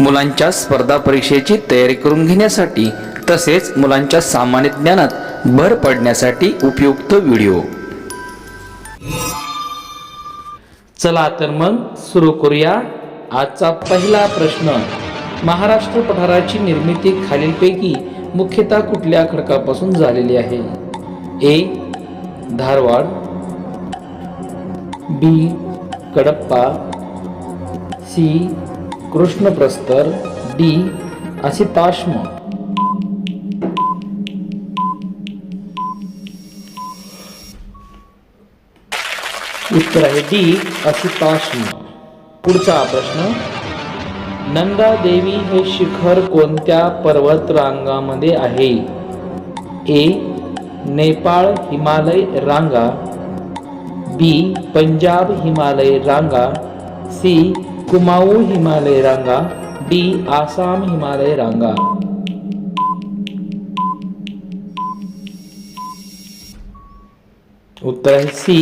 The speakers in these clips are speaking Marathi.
मुलांच्या स्पर्धा परीक्षेची तयारी करून घेण्यासाठी तसेच मुलांच्या सामान्य ज्ञानात भर पडण्यासाठी उपयुक्त व्हिडिओ. चला तर मग सुरू करूया आजचा पहिला प्रश्न. महाराष्ट्र पठाराची निर्मिती खालीलपैकी मुख्यतः कुठल्या खडकापासून झालेली आहे? A. Dharwad. B. Kadapa. C. कृष्णप्रस्तर D असिताश्म उत्तर आहे डी असिताश्म पुढचा प्रश्न. नंदा देवी हे शिखर कोणत्या पर्वत रांगामध्ये आहे? ए नेपाळ हिमालय रांगा. बी पंजाब हिमालय रांगा. सी कुमाऊ हिमालय रांगा डी आसाम हिमालय रांगा उत्तर आहे सी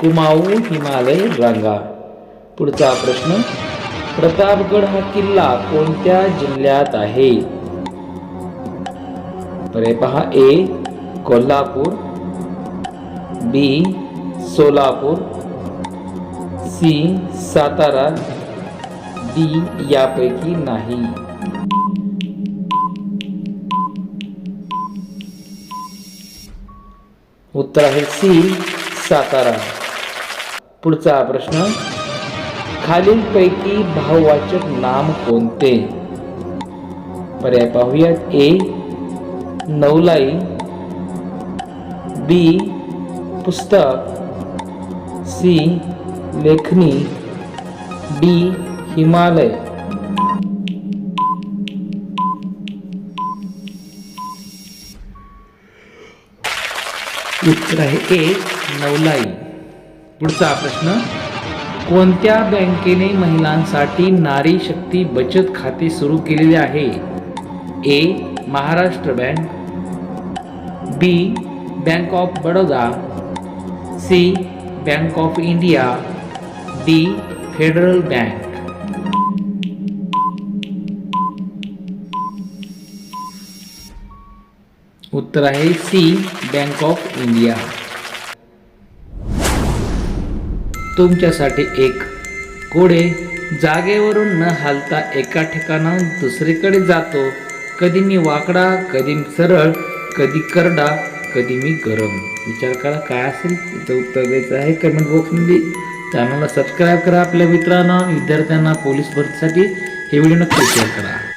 कुमाऊ हिमालय रांगा पुढचा प्रश्न प्रतापगड हा किल्ला कोणत्या जिल्ह्यात आहे? पर्याय पहा A Kolhapur B Solapur C Satara D यापैकी नाही. उत्तर आहे सी सातारा. पुढचा प्रश्न खालीलपैकी भाववाचक नाम कोणते? पर्याय पाहूयात. ए नवलाई. बी पुस्तक. सी लेखनी. डी हिमालय. उत्तर आहे ए नवलाई. पुढचा प्रश्न कोणत्या बँकेने महिलांसाठी नारी शक्ती बचत खाते सुरू केलेले आहे? A Maharashtra bank. B bank of Baroda. C bank of India. D federal bank. उत्तर आहे सी बँक ऑफ इंडिया तुमच्यासाठी एक कोडे. जागेवरून न हालता एका ठिकाणाहून दुसरीकडे जातो. कधी मी वाकडा कधी मी सरळ कधी करडा कधी मी गरम. विचार करा काय असेल? तिचं उत्तर द्यायचं आहे. कमेंट बॉक्समध्ये चॅनलला सबस्क्राईब करा आपल्या मित्रांना. विद्यार्थ्यांना पोलीस भरतीसाठी हे व्हिडिओ नक्की शेअर करा.